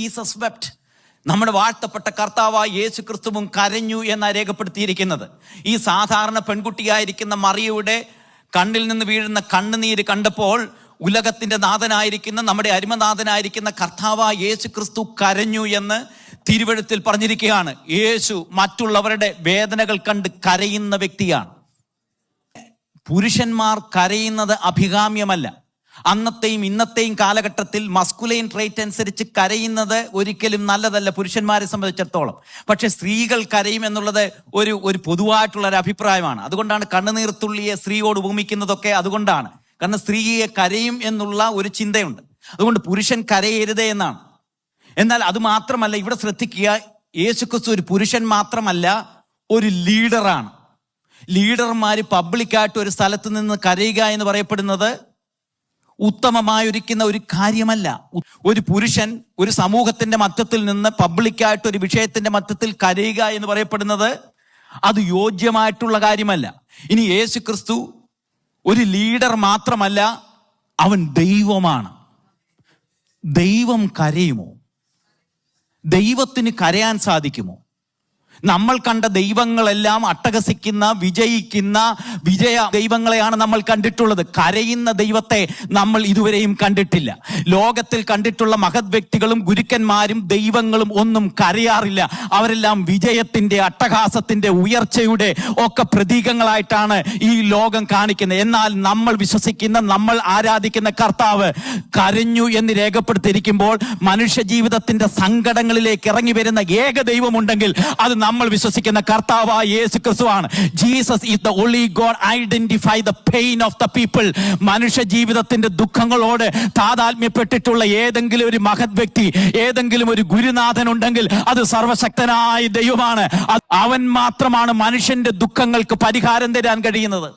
Jesus wept നമ്മുടെ വാഴ്ത്തപ്പെട്ട കർത്താവായ യേശു ക്രിസ്തുവും കരഞ്ഞു എന്നാണ് രേഖപ്പെടുത്തിയിരിക്കുന്നത്. ഈ സാധാരണ പെൺകുട്ടിയായിരിക്കുന്ന മറിയയുടെ കണ്ണിൽ നിന്ന് വീഴുന്ന കണ്ണുനീര് കണ്ടപ്പോൾ ഉലകത്തിന്റെ നാഥനായിരിക്കുന്ന നമ്മുടെ അരിമനാഥനായിരിക്കുന്ന കർത്താവായ യേശു ക്രിസ്തു കരഞ്ഞു എന്ന് തിരുവഴുത്തിൽ പറഞ്ഞിരിക്കുകയാണ്. യേശു മറ്റുള്ളവരുടെ വേദനകൾ കണ്ട് കരയുന്ന വ്യക്തിയാണ്. പുരുഷന്മാർ കരയുന്നത് അഭികാമ്യമല്ല. അന്നത്തെയും ഇന്നത്തെയും കാലഘട്ടത്തിൽ മസ്കുലൈൻ ട്രേറ്റ് അനുസരിച്ച് കരയുന്നത് ഒരിക്കലും നല്ലതല്ല പുരുഷന്മാരെ സംബന്ധിച്ചിടത്തോളം. പക്ഷെ സ്ത്രീകൾ കരയും എന്നുള്ളത് ഒരു ഒരു പൊതുവായിട്ടുള്ള ഒരു അഭിപ്രായമാണ്. അതുകൊണ്ടാണ് കണ്ണുനീർത്തുള്ളിയെ സ്ത്രീയോട് ഉപമിക്കുന്നതൊക്കെ അതുകൊണ്ടാണ്. കാരണം സ്ത്രീയെ കരയും എന്നുള്ള ഒരു ചിന്തയുണ്ട്. അതുകൊണ്ട് പുരുഷൻ കരയരുതേ എന്നാണ്. എന്നാൽ അത് മാത്രമല്ല ഇവിടെ ശ്രദ്ധിക്കുക യേശുക്രിസ്തു ഒരു പുരുഷൻ മാത്രമല്ല ഒരു ലീഡറാണ് ലീഡർമാർ പബ്ലിക്കായിട്ട് ഒരു സ്ഥലത്ത് നിന്ന് കരയുക എന്ന് പറയപ്പെടുന്നത് ഉത്തമമായൊരിക്കുന്ന ഒരു കാര്യമല്ല. ഒരു പുരുഷൻ ഒരു സമൂഹത്തിന്റെ മധ്യത്തിൽ നിന്ന് പബ്ലിക്കായിട്ട് ഒരു വിഷയത്തിന്റെ മധ്യത്തിൽ കരയുക എന്ന് പറയപ്പെടുന്നത് അത് യോജ്യമായിട്ടുള്ള കാര്യമല്ല. ഇനി യേശു ക്രിസ്തു ഒരു ലീഡർ മാത്രമല്ല അവൻ ദൈവമാണ്. ദൈവം കരയുമോ? ദൈവത്തിന് കരയാൻ സാധിക്കുമോ? നമ്മൾ കണ്ട ദൈവങ്ങളെല്ലാം അട്ടഹസിക്കുന്ന വിജയിക്കുന്ന വിജയ ദൈവങ്ങളെയാണ് നമ്മൾ കണ്ടിട്ടുള്ളത്. കരയുന്ന ദൈവത്തെ നമ്മൾ ഇതുവരെയും കണ്ടിട്ടില്ല. ലോകത്തിൽ കണ്ടിട്ടുള്ള മഹത് വ്യക്തികളും ഗുരുക്കന്മാരും ദൈവങ്ങളും ഒന്നും കരയാറില്ല. അവരെല്ലാം വിജയത്തിന്റെ അട്ടഹാസത്തിന്റെ ഉയർച്ചയുടെ ഒക്കെ പ്രതീകങ്ങളായിട്ടാണ് ഈ ലോകം കാണിക്കുന്നത്. എന്നാൽ നമ്മൾ വിശ്വസിക്കുന്ന നമ്മൾ ആരാധിക്കുന്ന കർത്താവ് കരഞ്ഞു എന്ന് രേഖപ്പെടുത്തിയിരിക്കുമ്പോൾ മനുഷ്യ ജീവിതത്തിന്റെ സങ്കടങ്ങളിലേക്ക് ഇറങ്ങി വരുന്ന ഏക ദൈവമുണ്ടെങ്കിൽ അത് നമ്മൾ വിശ്വസിക്കുന്ന കർത്താവായ യേശു ക്രിസ്തുവാണ് Jesus is the holy God identify the pain of the people മനുഷ്യ ജീവിതത്തിന്റെ ദുഃഖങ്ങളോട് താതാത്മ്യപ്പെട്ടിട്ടുള്ള ഏതെങ്കിലും ഒരു മഹത് വ്യക്തി ഏതെങ്കിലും ഒരു ഗുരുനാഥൻ ഉണ്ടെങ്കിൽ അത് സർവശക്തനായ ദൈവമാണ്. അവൻ മാത്രമാണ് മനുഷ്യന്റെ ദുഃഖങ്ങൾക്ക് പരിഹാരം തരാൻ കഴിയുന്നത്.